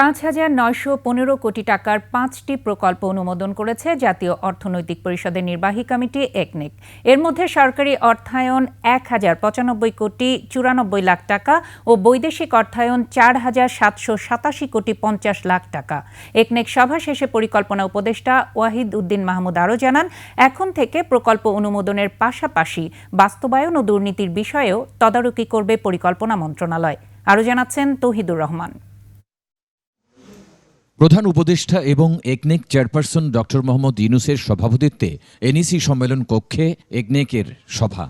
পাঁচ হাজার নয়শো পনেরো কোটি টাকার পাঁচটি প্রকল্প অনুমোদন করেছে জাতীয় অর্থনৈতিক পরিষদের নির্বাহী কমিটি, একনেক। এর মধ্যে সরকারি অর্থায়ন এক হাজার পঁচানব্বই কোটি চুরানব্বই লাখ টাকা ও বৈদেশিক অর্থায়ন চার হাজার সাতশো সাতাশি কোটি পঞ্চাশ লাখ টাকা। একনেক সভা শেষে পরিকল্পনা উপদেষ্টা ওয়াহিদ উদ্দিন মাহমুদ আরও জানান, এখন থেকে প্রকল্প অনুমোদনের পাশাপাশি বাস্তবায়ন ও দুর্নীতির বিষয়েও তদারকি করবে পরিকল্পনা মন্ত্রণালয়। আরও জানাচ্ছেন তৌহিদুর রহমান। প্রধান উপদেষ্টা এবং একনেক চেয়ারপারসন ডক্টর মোহাম্মদ ইউনুসের সভাপতিত্বে এনইসি সম্মেলন কক্ষে একনেকের সভা।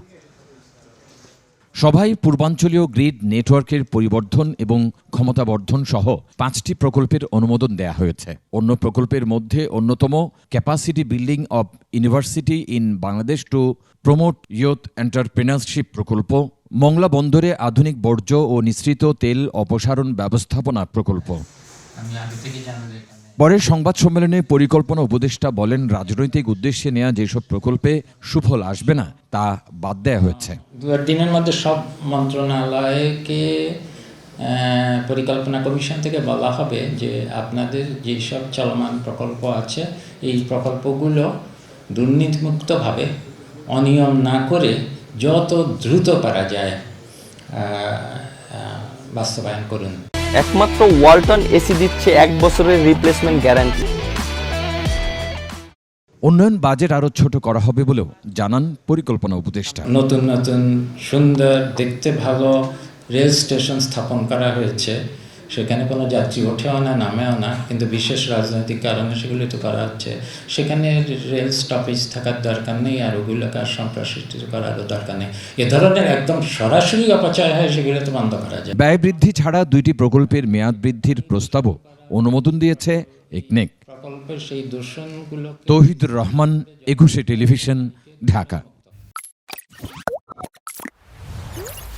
সভায় পূর্বাঞ্চলীয় গ্রিড নেটওয়ার্কের পরিবর্ধন এবং ক্ষমতাবর্ধন সহ পাঁচটি প্রকল্পের অনুমোদন দেয়া হয়েছে। অন্য প্রকল্পের মধ্যে অন্যতম capacity building of university in Bangladesh to promote youth entrepreneurship প্রকল্প, মংলা বন্দরে আধুনিক বর্জ্য ও নিঃসৃত তেল অপসারণ ব্যবস্থাপনা প্রকল্প। আমি আগে থেকে জানালে এখানে পরে সংবাদ সম্মেলনে পরিকল্পনা উপদেষ্টা বলেন রাজনৈতিক উদ্দেশ্যে নেওয়া যেসব প্রকল্পে সুফল আসবে না তা বাদ দেওয়া হয়েছে। দু এক দিনের মধ্যে সব মন্ত্রণালয়কে পরিকল্পনা কমিশন থেকে বলা হবে যে আপনাদের যেসব চলমান প্রকল্প আছে এই প্রকল্পগুলো দুর্নীতিমুক্তভাবে অনিয়ম না করে যত দ্রুত পারা যায় বাস্তবায়ন করুন। একমাত্র ওয়ালটন এসি দিচ্ছে এক বছরের রিপ্লেসমেন্ট গ্যারান্টি উন্নয়ন বাজেট আরও ছোট করা হবে বলেও জানান পরিকল্পনা উপদেষ্টা। নতুন নতুন সুন্দর দেখতে ভালো রেল স্টেশন স্থাপন করা হয়েছে। সেখানে কোনো যাত্রী ওঠেও না নামেও না কিন্তু বিশেষ রাজনৈতিক কারণে সেগুলো তো করা হচ্ছে। সেখানে রেল স্টপেজ থাকার দরকার নেই আর ওগুলোকে আর সম্প্রসারিত করারও দরকার নেই। এ ধরনের একদম সরাসরি অপচয় হয় সেগুলো তো বন্ধ করা যায়। ব্যয় বৃদ্ধি ছাড়া দুইটি প্রকল্পের মেয়াদ বৃদ্ধির প্রস্তাবও অনুমোদন দিয়েছে একনেক। প্রকল্পের সেই দূষণগুলো তৌহিদুর রহমান একুশে টেলিভিশন ঢাকা।